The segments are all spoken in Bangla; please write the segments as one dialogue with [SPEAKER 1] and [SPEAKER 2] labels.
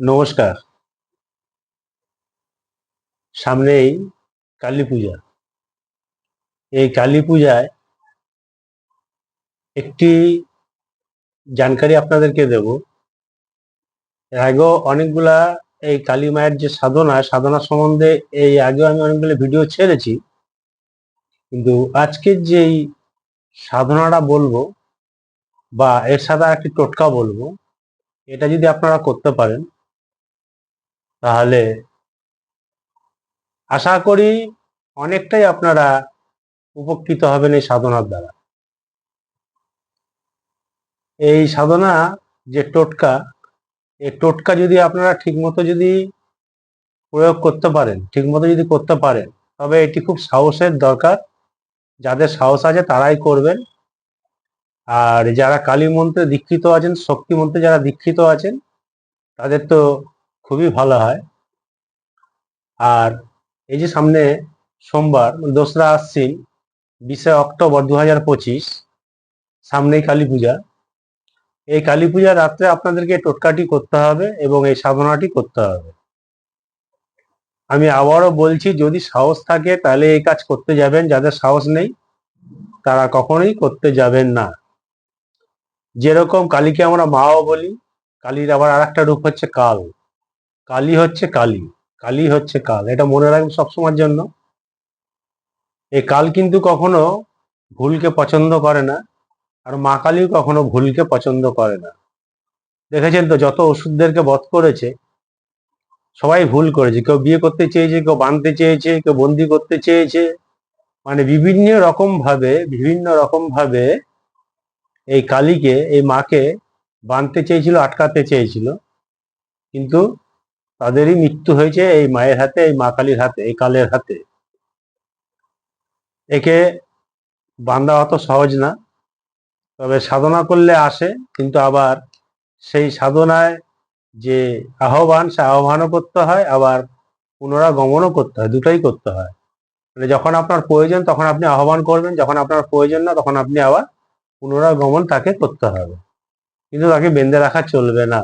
[SPEAKER 1] নমস্কার। সামনেই কালী পূজা। এই কালী পূজায় একটি জানকারি আপনাদেরকে দেব। এর আগেও অনেকগুলা এই কালী মায়ের যে সাধনা সাধনা সম্বন্ধে এই আগেও আমি অনেকগুলো ভিডিও ছেড়েছি। কিন্তু আজকের যেই সাধনাটা বলব বা এর সাথে একটি টোটকা বলব, এটা যদি আপনারা করতে পারেন তাহলে আশা করি অনেকটাই আপনারা উপকৃত হবেন এই সাধনার দ্বারা। এই সাধনা যে টোটকা, এই টোটকা যদি আপনারা ঠিকমতো যদি প্রয়োগ করতে পারেন, ঠিকমতো যদি করতে পারেন, তবে এটি খুব সাহসের দরকার। যাদের সাহস আছে তারাই করবেন। আর যারা কালী মন্ত্রে দীক্ষিত আছেন, শক্তি মন্ত্রে যারা দীক্ষিত আছেন, তাদের তো খুবই ভালো হয়। আর এই যে সামনে সোমবার দোসরা আশ্বিন, বিশে অক্টোবর দু হাজার পঁচিশ, সামনেই কালী পূজা। এই কালী পূজার রাত্রে আপনাদেরকে টোটকাটি করতে হবে এবং এই সাধনাটি করতে হবে। আমি আবারও বলছি, যদি সাহস থাকে তাহলে এই কাজ করতে যাবেন, যাদের সাহস নেই তারা কখনোই করতে যাবেন না। যেরকম কালীকে আমরা মাও বলি, কালীর আবার আর একটা রূপ হচ্ছে কাল। কালী হচ্ছে কালী কালী হচ্ছে কাল, এটা মনে রাখবেন সবসময়ের জন্য। এই কাল কিন্তু কখনো ভুলকে পছন্দ করে না, আর মা কালীও কখনো ভুলকে পছন্দ করে না। দেখেছেন তো, যত ওষুধদেরকে বধ করেছে, সবাই ভুল করেছে। কেউ বিয়ে করতে চেয়েছে, কেউ বাঁধতে চেয়েছে, কেউ বন্দি করতে চেয়েছে। মানে বিভিন্ন রকম ভাবে বিভিন্ন রকম ভাবে এই কালীকে, এই মাকে বাঁধতে চেয়েছিল, আটকাতে চেয়েছিল। কিন্তু তাদেরই মৃত্যু হয়েছে এই মায়ের হাতে, এই মা কালীর হাতে, এই কালের হাতে। একে বান্ধা অত সহজ না, তবে সাধনা করলে আসে, কিন্তু আবার সেই সাধনায় যে আহ্বান, সে আহ্বানও করতে হয়, আবার পুনরাগমনও করতে হয়, দুটাই করতে হয়। মানে যখন আপনার প্রয়োজন, তখন আপনি আহ্বান করবেন, যখন আপনার প্রয়োজন না, তখন আপনি আবার পুনরাগমন তাকে করতে হবে। কিন্তু তাকে বেঁধে রাখা চলবে না।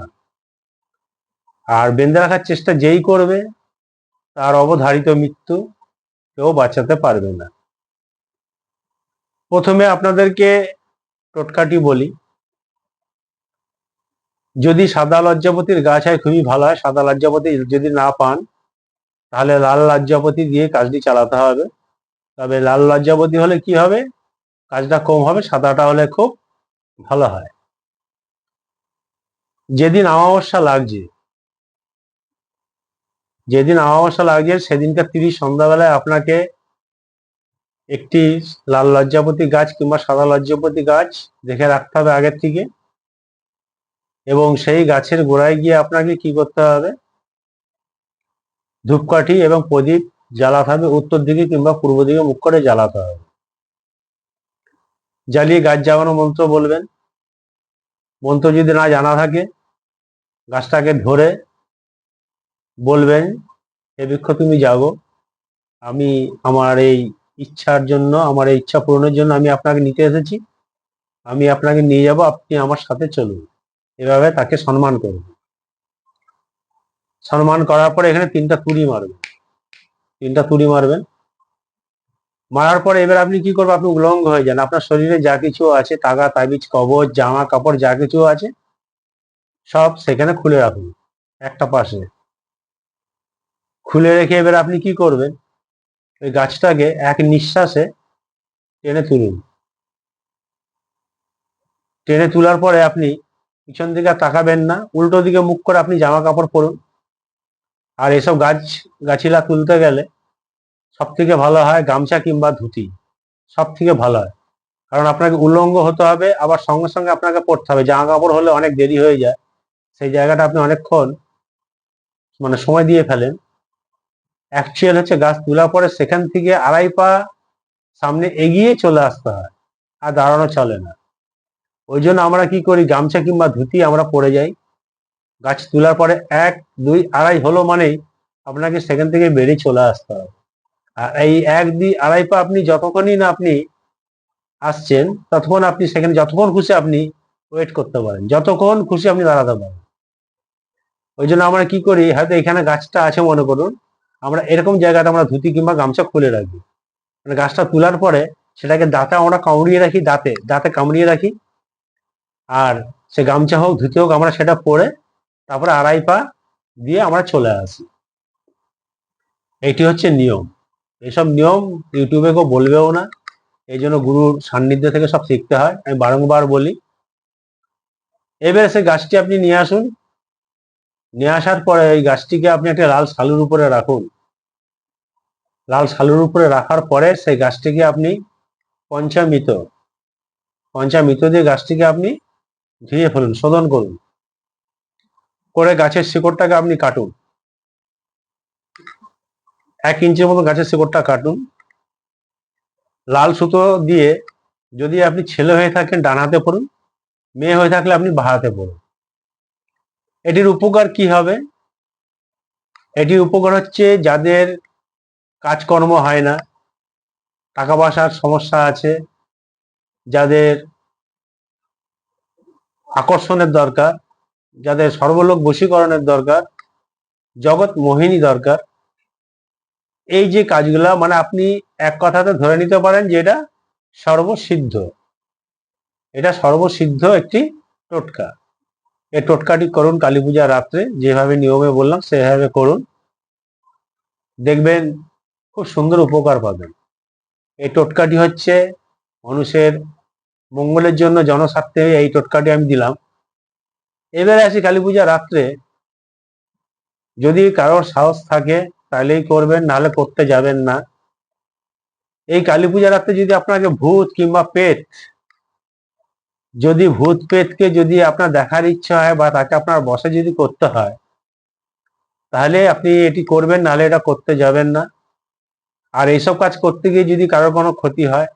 [SPEAKER 1] আর বেঁধে রাখার চেষ্টা যেই করবে, তার অবধারিত মৃত্যু কেউ বাঁচাতে পারবে না। প্রথমে আপনাদেরকে টোটকাটি বলি। যদি সাদা লজ্জাপতির গাছ হয় খুবই ভালো হয়, সাদা লজ্জাপতি যদি না পান, তাহলে লাল লজ্জাপতি দিয়ে কাজটি চালাতে হবে। তবে লাল লজ্জাপতি হলে কি হবে? কাজটা কম হবে, সাদাটা হলে খুব ভালো হয়। যেদিন অমাবস্যা লাগছে যেদিন অমাবস্যা লাগছে সেদিনকার তিরিশ সন্ধ্যাবেলায় আপনাকে একটি লাল লজ্জাপতি গাছ কিংবা সাদা লজ্জাপতি গাছ দেখে রাখতে হবে আগের থেকে। এবং সেই গাছের গোড়ায় গিয়ে আপনাকে কি করতে হবে? ধূপকাঠি এবং প্রদীপ জ্বালাতে হবে, উত্তর দিকে কিংবা পূর্ব দিকে মুখ করে জ্বালাতে হবে। জ্বালিয়ে গাছ জাগানো মন্ত্র বলবেন। মন্ত্র যদি না জানা থাকে, গাছটাকে ধরে বলবেন, হে বৃক্ষ, তুমি জাগো আমি আমার এই ইচ্ছার জন্য, আমার এই ইচ্ছা পূরণের জন্য আমি আপনাকে নিতে এসেছি। আমি আপনাকে নিয়ে যাব, আপনি আমার সাথে চলুন। এভাবে তাকে সম্মান করুন। সম্মান করার পরে এখানে তিনটা তুড়ি মারবেন। তিনটা তুড়ি মারবেন। মারার পরে এবার আপনি কি করবেন? আপনি উলঙ্গ হয়ে যান। আপনার শরীরে যা কিছু আছে, তাগা, তাবিজ কবচ জামা, কাপড়, যা কিছু আছে, সব সেখানে খুলে রাখুন। একটা পাশে। খুলে রেখে এবার আপনি কি করবেন? ওই গাছটাকে এক নিঃশ্বাসে টেনে তুলুন। টেনে তোলার পরে আপনি পিছন দিকে তাকাবেন না, উল্টো দিকে মুখ করে আপনি জামা কাপড় পরুন। আর এসব গাছ, গাছিলা তুলতে গেলে সব থেকে ভালো হয় গামছা কিংবা ধুতি। সব থেকে ভালো হয়। কারণ আপনাকে উল্লঙ্গ হতে হবে, আবার সঙ্গে সঙ্গে আপনাকে পড়তে হবে। জামা কাপড় হলে অনেক দেরি হয়ে যায়। সেই জায়গাটা আপনি অনেকক্ষণ মানে সময় দিয়ে ফেলেন। অ্যাকচুয়াল হচ্ছে গাছ তোলার পরে সেখান থেকে আড়াই পা সামনে এগিয়ে চলে আসতে হয় আর দাঁড়ানো চলে না। ওই জন্য আমরা কি করি, গামছা কিংবা ধুতি আমরা পরে যাই। গাছ তোলার পরে এক, দুই, আড়াই হলো মানেই আপনাকে সেখান থেকে বেরিয়ে চলে আসতে হবে আর এই এক, দুই, আড়াই পা আপনি যতক্ষণই না আপনি আসছেন, ততক্ষণ আপনি সেখানে যতক্ষণ খুশি আপনি ওয়েট করতে পারেন। যতক্ষণ খুশি আপনি দাঁড়াতে পারেন। ওই জন্য আমরা কি করি, হয়তো এখানে গাছটা আছে মনে করুন আমরা এরকম জায়গাতে আমরা ধুতি কিংবা গামছা খুলে রাখি। মানে গাছটা তোলার পরে সেটাকে দাঁতে আমরা কামড়িয়ে রাখি, দাঁতে দাঁতে কামড়িয়ে রাখি। আর সে গামছা হোক, ধুতি হোক, আমরা সেটা পরে তারপরে আড়াই পা দিয়ে আমরা চলে আসি। এটি হচ্ছে নিয়ম। এইসব নিয়ম ইউটিউবে কেউ বলবেও না। এই জন্য গুরুর সান্নিধ্য থেকে সব শিখতে হয়। আমি বারংবার বলি। এবারে সে গাছটি আপনি নিয়ে আসুন। নিয়ে আসার পরে এই গাছটিকে আপনি একটা লাল সালুর উপরে রাখুন। লাল সালুর উপরে রাখার পরে সেই গাছটিকে আপনি পঞ্চামৃত পঞ্চামৃত দিয়ে গাছটিকে আপনি ধুয়ে ফেলুন, শোধন করুন। করে গাছের শিকড়টাকে আপনি কাটুন। এক ইঞ্চির মতো গাছের শিকড়টা কাটুন। লাল সুতো দিয়ে যদি আপনি ছেলে হয়ে থাকেন, ডান হাতে পড়ুন, মেয়ে হয়ে থাকলে আপনি বাঁ হাতে পড়ুন। এটির উপকার কি হবে? এটির উপকার হচ্ছে যাদের কাজকর্ম হয় না। টাকা পয়সার সমস্যা আছে। যাদের আকর্ষণের দরকার, যাদের সর্বলোক বশীকরণের দরকার, জগৎ মোহিনী দরকার। এই যে কাজগুলা মানে আপনি এক কথাতে ধরে নিতে পারেন যে এটা সর্বসিদ্ধ। এটা সর্বসিদ্ধ একটি টোটকা। এই টোটকাটি করুন কালী পূজার রাত্রে, যেভাবে নিয়মে বললাম, সেভাবে করুন। দেখবেন খুব সুন্দর উপকার পাবেন। এই টোটকাটি হচ্ছে মানুষের মঙ্গলের জন্য জনস্বার্থে এই টোটকাটি আমি দিলাম। এবারে আসি কালী পূজা রাত্রে। যদি কারোর সাহস থাকে তাহলেই করবেন, নাহলে করতে যাবেন না। এই কালী পূজা রাত্রে যদি আপনাকে ভূত কিংবা পেট, যদি ভূত পেতকে যদি আপনার দেখার ইচ্ছা হয় বা তাকে আপনার বসে যদি করতে হয়, তাহলে আপনি এটি করবেন, নাহলে এটা করতে যাবেন না। আর এইসব কাজ করতে গিয়ে যদি কারোর কোনো ক্ষতি হয়,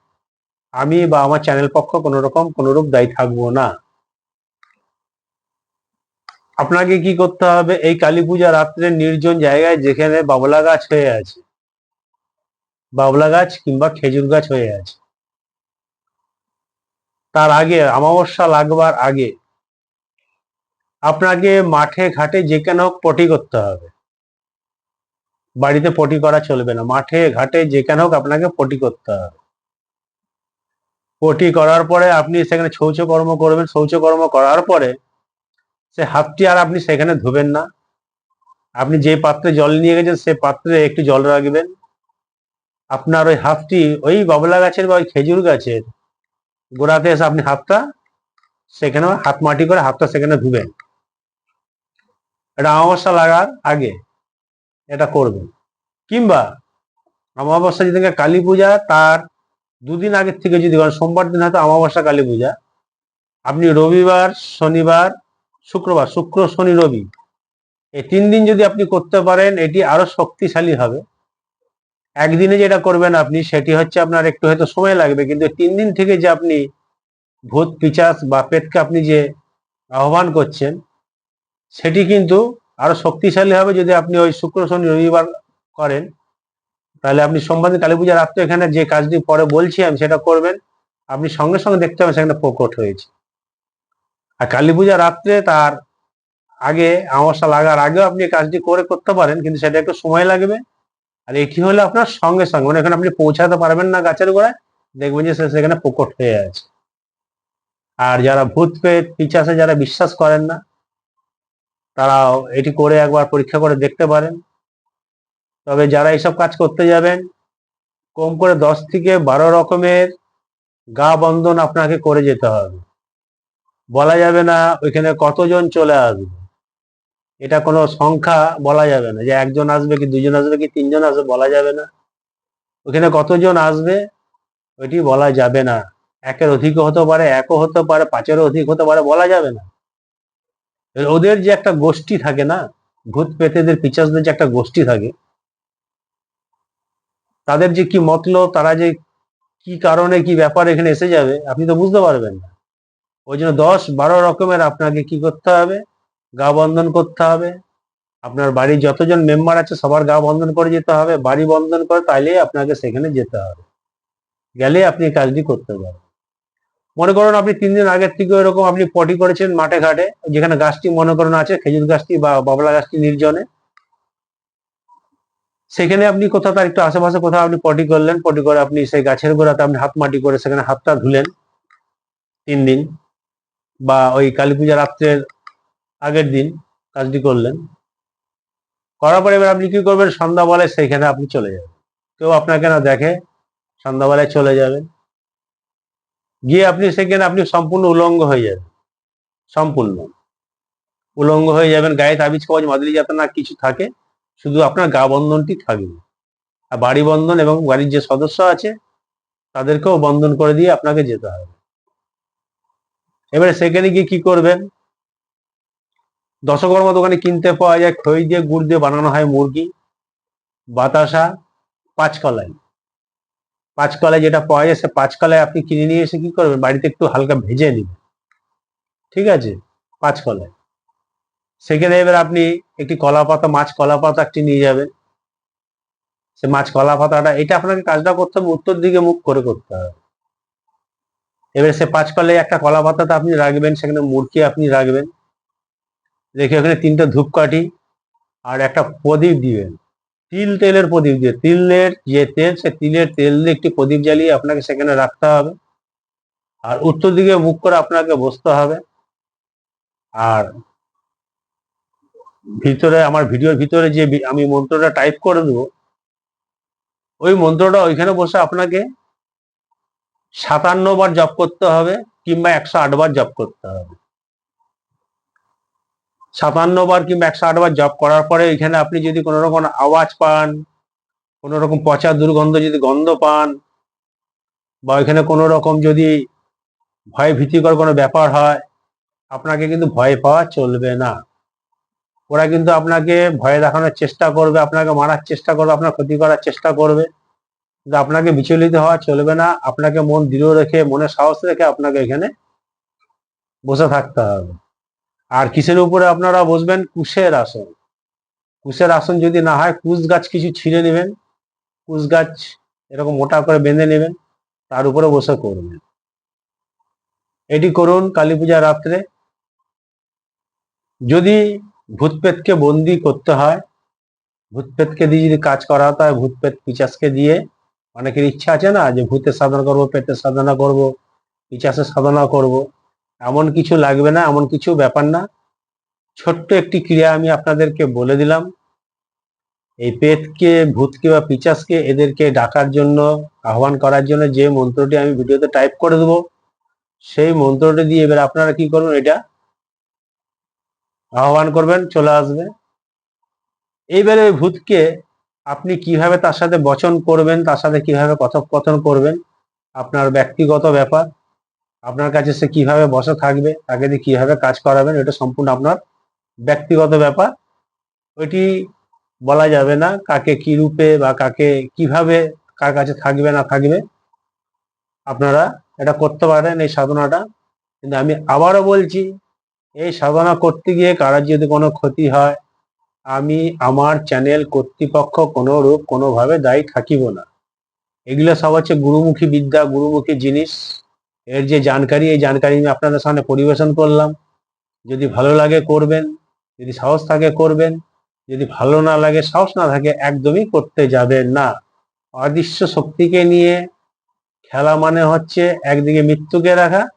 [SPEAKER 1] আমি বা আমার চ্যানেল পক্ষ কোনো রকম কোনোরূপ দায়ী থাকব না। আপনাকে কি করতে হবে? এই কালী পূজা রাত্রে নির্জন জায়গায় যেখানে বাবলা গাছ হয়ে আছে, বাবলা গাছ কিংবা খেজুর গাছ হয়ে আছে। তার আগে, অমাবস্যা লাগবার আগে, আপনাকে মাঠে, ঘাটে যেখানে হোক পটি করতে হবে। বাড়িতে পটি করা চলবে না। মাঠে, ঘাটে যেখানে হোক আপনাকে পটি করতে হবে। পটি করার পরে আপনি সেখানে শৌচ কর্ম করবেন। শৌচ কর্ম করার পরে সে হাতটি আর আপনি সেখানে ধুবেন না। আপনি যে পাত্রে জল নিয়ে গেছেন, সে পাত্রে একটু জল রাখবেন। আপনার ওই হাতটি, ওই বাবলা গাছের বা ওই খেজুর গাছের গোড়াতে এসে আপনি হাতটা সেখানে হাত মাটি করে হাতটা সেখানে ধুবেন। এটা অমাবস্যা লাগার আগে। এটা করবেন কিংবা অমাবস্যা যেদিনকে কালী পূজা, তার দুদিন আগের থেকে যদি করেন সোমবার দিন হয়তো অমাবস্যা কালী পূজা। আপনি রবিবার, শনিবার, শুক্রবার, শুক্র, শনি, রবি, এই তিন দিন যদি আপনি করতে পারেন, এটি আরও শক্তিশালী হবে। একদিনে যেটা করবেন আপনি, সেটি হচ্ছে আপনার একটু হয়তো সময় লাগবে, কিন্তু তিন দিন থেকে যে আপনি ভূত, পিচাস বা পেটকে আপনি যে আহ্বান করছেন, সেটি কিন্তু আরও শক্তিশালী হবে যদি আপনি ওই শুক্র, শনি, রবিবার করেন। তাহলে আপনি সোমবার কালী পূজার রাত্রে এখানে যে কাজটি পরে বলছি আমি, সেটা করবেন। আপনি সঙ্গে সঙ্গে দেখতে পাবেন সেখানে প্রকট হয়েছে। আর কালী পূজা রাত্রে তার আগে আমাশা লাগার আগেও আপনি কাজটি করে করতে পারেন, কিন্তু সেটা একটু সময় লাগবে। আর এটি হলে আপনার সঙ্গে সঙ্গে মানে এখানে আপনি পৌঁছাতে পারবেন না গাছের গোড়ায়, দেখবেন যে সে সেখানে প্রকট হয়ে আছে। আর যারা ভূত পেট পিচাসে যারা বিশ্বাস করেন না তারাও এটি করে একবার পরীক্ষা করে দেখতে পারেন। তবে যারা এইসব কাজ করতে যাবেন, কম করে দশ থেকে বারো রকমের গা বন্ধন আপনাকে করে যেতে হবে। বলা যাবে না ওইখানে কতজন চলে আসবে। এটা কোনো সংখ্যা বলা যাবে না, যে একজন আসবে কি দুজন আসবে কি তিনজন আসবে বলা যাবে না। ওখানে কতজন আসবে ওইটি বলা যাবে না। একের অধিকও হতে পারে, একও হতে পারে, পাঁচেরও অধিক হতে পারে বলা যাবে না। ওদের যে একটা গোষ্ঠী থাকে না, ভূত পেতেদের পিচাসদের যে একটা গোষ্ঠী থাকে, তাদের যে কি মতলব, তারা যে কি কারণে, কি ব্যাপার এখানে এসে যাবে, আপনি তো বুঝতে পারবেন না। ওই জন্য দশ বারো রকমের আপনাকে কি করতে হবে? গা বন্ধন করতে হবে। আপনার বাড়ির যতজন মেম্বার আছে, সবার গা বন্ধন করে যেতে হবে। বাড়ি বন্ধন করে তাইলেই আপনাকে সেখানে যেতে হবে। গেলে আপনি কাজটি করতে পারবেন। মনে করুন আপনি তিন দিন আগের থেকে এরকম আপনি পটি করেছেন মাঠে ঘাটে, যেখানে গাছটি মনে করুন আছে, খেজুর গাছটি বা বাবলা গাছটি নির্জনে। সেখানে আপনি কোথাও তার একটু আশেপাশে কোথাও আপনি পটি করলেন পটি করে আপনি সেই গাছের গোড়াতে আপনি হাত মাটি করে সেখানে হাতটা ধুলেন তিন দিন বা ওই কালী পূজা রাত্রের আগের দিন কাজটি করলেন। করার পরে এবার আপনি কি করবেন? সন্ধ্যাবেলায় সেইখানে আপনি চলে যাবেন। কেউ আপনাকে না দেখে সন্ধ্যাবেলায় চলে যাবেন। গিয়ে আপনি সেখানে আপনি সম্পূর্ণ উলঙ্গ হয়ে যাবেন। সম্পূর্ণ। উলঙ্গ হয়ে যাবেন, গায়ে তাবিজ কবজ মাদুলি যাতে না কিছু থাকে, শুধু আপনার গা বন্ধনটি থাকবে। আর বাড়ি বন্ধন এবং বাড়ির যে সদস্য আছে, তাদেরকেও বন্ধন করে দিয়ে আপনাকে যেতে হবে। এবারে সেখানে গিয়ে কি করবেন? দশকর্মা দোকানে কিনতে পাওয়া যায় খই দিয়ে, গুড় দিয়ে বানানো হয় মুরগি, বাতাসা, পাঁচকলাই। পাঁচকলায় যেটা পাওয়া যায়, সে পাঁচকলায় আপনি কিনে নিয়ে এসে কি করবেন? বাড়িতে একটু হালকা ভেজে নেবেন। ঠিক আছে? পাঁচকলায়। সেখানে এবার আপনি একটি কলা পাতা মাছ কলা পাতা একটি নিয়ে যাবেন। সে মাছ কলা পাতাটা এটা আপনাকে কাজটা করতে হবে, উত্তর দিকে মুখ করে করতে হবে। এবারে সে পাঁচ কলায় একটা কলা পাতাটা আপনি রাখবেন, সেখানে মুরগি আপনি রাখবেন। রেখে ওখানে তিনটে ধূপকাঠি আর একটা প্রদীপ দিবেন। তিল তেলের প্রদীপ দিয়ে, তিলের যে তেল সে তিলের তেল দিয়ে একটি প্রদীপ জ্বালিয়ে আপনাকে সেখানে রাখতে হবে। আর উত্তর দিকে মুখ করে আপনাকে বসতে হবে। আর ভিতরে, আমার ভিডিওর ভিতরে যে আমি মন্ত্রটা টাইপ করে দেবো, ওই মন্ত্রটা ওইখানে বসে আপনাকে সাতান্ন বার জপ করতে হবে কিংবা একশো আট বার জপ করতে হবে। সাতান্ন বার কিংবা একশো আট বার জপ করার পরে এখানে আপনি যদি কোনো রকম আওয়াজ পান, কোনো রকম পচা দুর্গন্ধ যদি গন্ধ পান, বা এখানে কোনো রকম যদি ভয় ভীতিকর কোনো ব্যাপার হয়, আপনাকে কিন্তু ভয় পাওয়া চলবে না। ওরা কিন্তু আপনাকে ভয় দেখানোর চেষ্টা করবে, আপনাকে মারার চেষ্টা করবে, আপনার ক্ষতি করার চেষ্টা করবে। কিন্তু আপনাকে বিচলিত হওয়া চলবে না, আপনাকে মন দৃঢ় রেখে মনে সাহস রেখে আপনাকে এখানে বসে থাকতে হবে। আর কিসের উপরে আপনারা বসবেন? কুশের আসন। কুশের আসন যদি না হয়, কুশ গাছ কিছু ছিঁড়ে নেবেন। কুশ গাছ এরকম মোটা করে বেঁধে নেবেন। তার উপরে বসে করবেন। এটি করুন কালী পূজা রাত্রে। যদি ভূতপেতকে বন্দি করতে হয় ভূতপেতকে দিয়ে যদি কাজ করাতে হয় ভূতপেত পিচাসকে দিয়ে, অনেকের ইচ্ছা আছে না যে ভূতের সাধনা করব, পেটের সাধনা করব, পিচাসের সাধনা করব। এমন কিছু লাগবে না, এমন কিছু ব্যাপার না। ছোট্ট একটি ক্রিয়া আমি আপনাদেরকে বলে দিলাম। এই পেতকে ভূতকে বা পিচাসকে এদেরকে ডাকার জন্য, আহ্বান করার জন্য যে মন্ত্রটি আমি ভিডিওতে টাইপ করে দেবো, সেই মন্ত্রটি দিয়ে এবার আপনারা কি করবেন, এটা আহ্বান করবেন, চলে আসবে। এইবারে ওই ভূতকে আপনি কীভাবে তার সাথে বচন করবেন, তার সাথে কীভাবে কথোপকথন করবেন, আপনার ব্যক্তিগত ব্যাপার। আপনার কাছে সে কীভাবে বসে থাকবে, তাকে দিয়ে কীভাবে কাজ করাবেন, এটা সম্পূর্ণ আপনার ব্যক্তিগত ব্যাপার। ওইটি বলা যাবে না কাকে কি রূপে বা কাকে কীভাবে কার কাছে থাকবে, না থাকবে। আপনারা এটা করতে পারেন এই সাধনাটা। কিন্তু আমি আবারও বলছি, এই সাধনা করতে গিয়ে কারোর যদি কোনো ক্ষতি হয়, আমি আমার চ্যানেল কর্তৃপক্ষ কোনো রূপ কোনোভাবে দায়ী থাকিব না। এগুলো সব হচ্ছে গুরুমুখী বিদ্যা, গুরুমুখী জিনিস। এর যে জানকারি, এই জানকারি আমি আপনাদের সামনে পরিবেশন করলাম। যদি ভালো লাগে করবেন, যদি সাহস থাকে করবেন, যদি ভালো না লাগে, সাহস না থাকে, একদমই করতে যাবেন না। অদৃশ্য শক্তিকে নিয়ে খেলা মানে হচ্ছে একদিকে মৃত্যুকে রাখা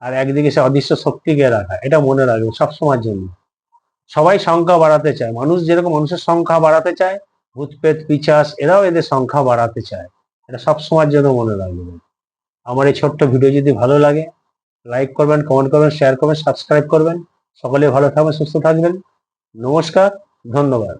[SPEAKER 1] আর একদিকে সে অদৃশ্য শক্তিকে রাখা। এটা মনে রাখবে সবসময়ের জন্য। সবাই সংখ্যা বাড়াতে চায়। মানুষ যেরকম মানুষের সংখ্যা বাড়াতে চায় ভূতপেত পিচাস, এরাও এদের সংখ্যা বাড়াতে চায়। এটা সবসময়ের জন্য মনে রাখবেন। আমার এই ছোট্ট ভিডিও যদি ভালো লাগে লাইক করবেন কমেন্ট করবেন শেয়ার করবেন সাবস্ক্রাইব করবেন। সকলে ভালো থাকবেন, সুস্থ থাকবেন। নমস্কার, ধন্যবাদ।